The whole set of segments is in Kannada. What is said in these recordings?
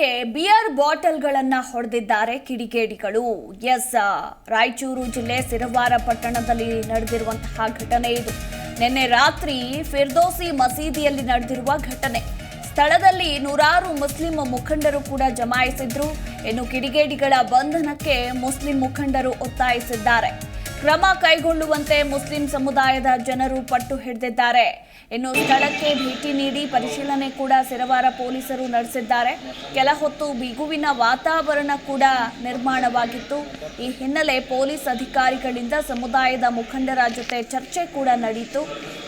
ಸ್ಥಳಕ್ಕೆ ಬಿಯರ್ ಬಾಟಲ್ಗಳನ್ನ ಹೊಡೆದಿದ್ದಾರೆ ಕಿಡಿಗೇಡಿಗಳು. ಎಸ್ ರಾಯಚೂರು ಜಿಲ್ಲೆ ಸಿರವಾರ ಪಟ್ಟಣದಲ್ಲಿ ನಡೆದಿರುವಂತಹ ಘಟನೆ ಇದು. ನಿನ್ನೆ ರಾತ್ರಿ ಫಿರ್ದೋಸಿ ಮಸೀದಿಯಲ್ಲಿ ನಡೆದಿರುವ ಘಟನೆ. ಸ್ಥಳದಲ್ಲಿ ನೂರಾರು ಮುಸ್ಲಿಂ ಮುಖಂಡರು ಕೂಡ ಜಮಾಯಿಸಿದ್ರು. ಇನ್ನು ಕಿಡಿಗೇಡಿಗಳ ಬಂಧನಕ್ಕೆ ಮುಸ್ಲಿಂ ಮುಖಂಡರು ಒತ್ತಾಯಿಸಿದ್ದಾರೆ. ಕ್ರಮ ಕೈಗೊಳ್ಳುವಂತೆ ಮುಸ್ಲಿಂ ಸಮುದಾಯದ ಜನರು ಪಟ್ಟು ಹಿಡಿದಿದ್ದಾರೆ. ಇನ್ನು ಸ್ಥಳಕ್ಕೆ ಭೇಟಿ ನೀಡಿ ಪರಿಶೀಲನೆ ಕೂಡ ಸಿರವಾರ ಪೊಲೀಸರು ನಡೆಸಿದ್ದಾರೆ. ಕೆಲ ಹೊತ್ತು ಬಿಗುವಿನ ವಾತಾವರಣ ಕೂಡ ನಿರ್ಮಾಣವಾಗಿತ್ತು. ಈ ಹಿನ್ನೆಲೆ ಪೊಲೀಸ್ ಅಧಿಕಾರಿಗಳಿಂದ ಸಮುದಾಯದ ಮುಖಂಡರ ಜೊತೆ ಚರ್ಚೆ ಕೂಡ ನಡೆಯಿತು.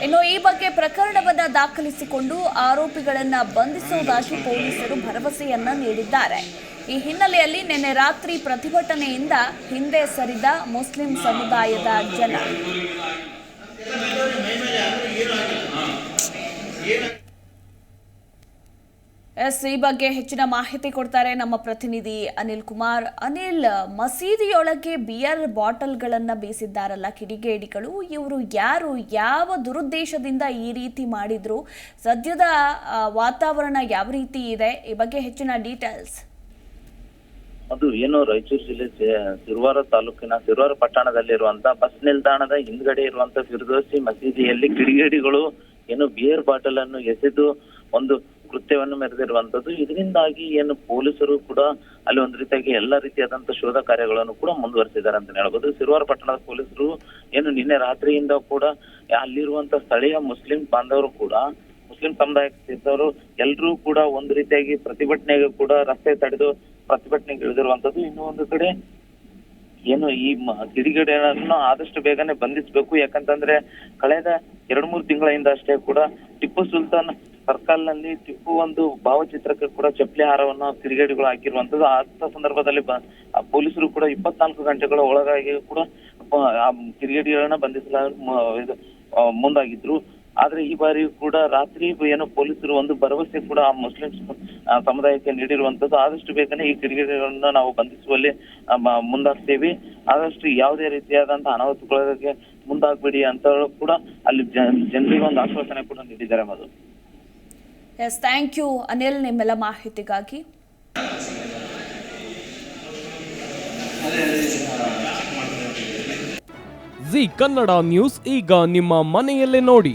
ಇನ್ನು ಈ ಬಗ್ಗೆ ಪ್ರಕರಣವನ್ನು ದಾಖಲಿಸಿಕೊಂಡು ಆರೋಪಿಗಳನ್ನು ಬಂಧಿಸುವುದಾಗಿ ಪೊಲೀಸರು ಭರವಸೆಯನ್ನ ನೀಡಿದ್ದಾರೆ. ಈ ಹಿನ್ನೆಲೆಯಲ್ಲಿ ನಿನ್ನೆ ರಾತ್ರಿ ಪ್ರತಿಭಟನೆಯಿಂದ ಹಿಂದೆ ಸರಿದ ಮುಸ್ಲಿಂ ಸಮುದಾಯದ ಜನ. ಎಸ್, ಈ ಬಗ್ಗೆ ಹೆಚ್ಚಿನ ಮಾಹಿತಿ ಕೊಡ್ತಾರೆ ನಮ್ಮ ಪ್ರತಿನಿಧಿ ಅನಿಲ್ ಕುಮಾರ್. ಅನಿಲ್, ಮಸೀದಿಯೊಳಗೆ ಬಿಯರ್ ಬಾಟಲ್ಗಳನ್ನ ಬೀಸಿದ್ದಾರಲ್ಲ ಕಿಡಿಗೇಡಿಗಳು. ಇವರು ಯಾರು, ಯಾವ ದುರುದ್ದೇಶದಿಂದ ಈ ರೀತಿ ಮಾಡಿದ್ರು? ಸದ್ಯದ ವಾತಾವರಣ ಯಾವ ರೀತಿ ಇದೆ? ಈ ಬಗ್ಗೆ ಹೆಚ್ಚಿನ ಡೀಟೇಲ್ಸ್ ಅದು ಏನು ರಾಯಚೂರು ಜಿಲ್ಲೆ ಸಿರುವಾರ ತಾಲೂಕಿನ ಸಿರುವಾರ ಪಟ್ಟಣದಲ್ಲಿರುವಂತ ಬಸ್ ನಿಲ್ದಾಣದ ಹಿಂದ್ಗಡೆ ಇರುವಂತ ಫಿರ್ದೋಸಿ ಮಸೀದಿಯಲ್ಲಿ ಕಿಡಿಗೇಡಿಗಳು ಏನು ಬಿಯರ್ ಬಾಟಲ್ ಅನ್ನು ಎಸೆದು ಒಂದು ಕೃತ್ಯವನ್ನು ಮೆರೆದಿರುವಂತದ್ದು. ಇದರಿಂದಾಗಿ ಏನು ಪೊಲೀಸರು ಕೂಡ ಅಲ್ಲಿ ಒಂದು ರೀತಿಯಾಗಿ ಎಲ್ಲಾ ರೀತಿಯಾದಂತ ಶೋಧ ಕಾರ್ಯಗಳನ್ನು ಕೂಡ ಮುಂದುವರೆಸಿದ್ದಾರೆ ಅಂತ ಹೇಳ್ಬೋದು. ಸಿರುವಾರ ಪಟ್ಟಣದ ಪೊಲೀಸರು ಏನು ನಿನ್ನೆ ರಾತ್ರಿಯಿಂದ ಕೂಡ ಅಲ್ಲಿರುವಂತ ಸ್ಥಳೀಯ ಮುಸ್ಲಿಂ ಬಾಂಧವರು ಕೂಡ, ಮುಸ್ಲಿಂ ಸಮುದಾಯಕ್ಕೆ ಸೇರಿದವರು ಎಲ್ಲರೂ ಕೂಡ ಒಂದು ರೀತಿಯಾಗಿ ಪ್ರತಿಭಟನೆಗೆ ಕೂಡ ರಸ್ತೆ ತಡೆದು ಪ್ರತಿಭಟನೆಗೆ ಇಳಿದಿರುವಂತದ್ದು. ಇನ್ನು ಒಂದು ಕಡೆ ಏನು ಈ ಕಿಡಿಗೇಡಿಗಳನ್ನು ಆದಷ್ಟು ಬೇಗನೆ ಬಂಧಿಸಬೇಕು. ಯಾಕಂತಂದ್ರೆ ಕಳೆದ ಎರಡ್ ಮೂರು ತಿಂಗಳಿಂದ ಅಷ್ಟೇ ಕೂಡ ಟಿಪ್ಪು ಸುಲ್ತಾನ್ ಸರ್ಕಲ್ನಲ್ಲಿ ಟಿಪ್ಪು ಒಂದು ಭಾವಚಿತ್ರಕ್ಕೆ ಕೂಡ ಚಪ್ಪಲಿ ಹಾರವನ್ನು ಕಿಡಿಗೇಡಿಗಳು ಹಾಕಿರುವಂತದ್ದು. ಅಂತ ಸಂದರ್ಭದಲ್ಲಿ ಪೊಲೀಸರು ಕೂಡ ಇಪ್ಪತ್ನಾಲ್ಕು ಗಂಟೆಗಳ ಒಳಗಾಗಿ ಕೂಡ ಆ, ಕಿಡಿಗೇಡಿಗಳನ್ನ ಬಂಧಿಸಲ ಮುಂದಾಗಿದ್ರು. ಆದ್ರೆ ಈ ಬಾರಿ ಕೂಡ ರಾತ್ರಿ ಏನೋ ಪೊಲೀಸರು ಒಂದು ಭರವಸೆ ಕೂಡ ಆ ಮುಸ್ಲಿಂ ಸಮುದಾಯಕ್ಕೆ ನೀಡಿರುವಂತದ್ದು ಆದಷ್ಟು ಬೇಗನೆ ಈ ಕಿಡಿಗೇಡಿಗಳನ್ನ ನಾವು ಬಂಧಿಸುವಲ್ಲಿ ಮ- ಮುಂದಾಗ್ತೇವೆ. ಆದಷ್ಟು ಯಾವುದೇ ರೀತಿಯಾದಂತಹ ಅನಾಹುತಗಳಿಗೆ ಮುಂದಾಗ್ಬೇಡಿ ಅಂತ ಕೂಡ ಅಲ್ಲಿ ಜನ- ಜನರಿಗೆ ಒಂದು ಆಶ್ವಾಸನೆ ಕೂಡ ನೀಡಿದ್ದಾರೆ Madhu S thank you Anil ನಿಮ್ಮೆಲ್ಲ ಮಾಹಿತಿಗಾಗಿ. ಜಿ ಕನ್ನಡ ನ್ಯೂಸ್ ಈಗ ನಿಮ್ಮ ಮನೆಯಲ್ಲೇ ನೋಡಿ.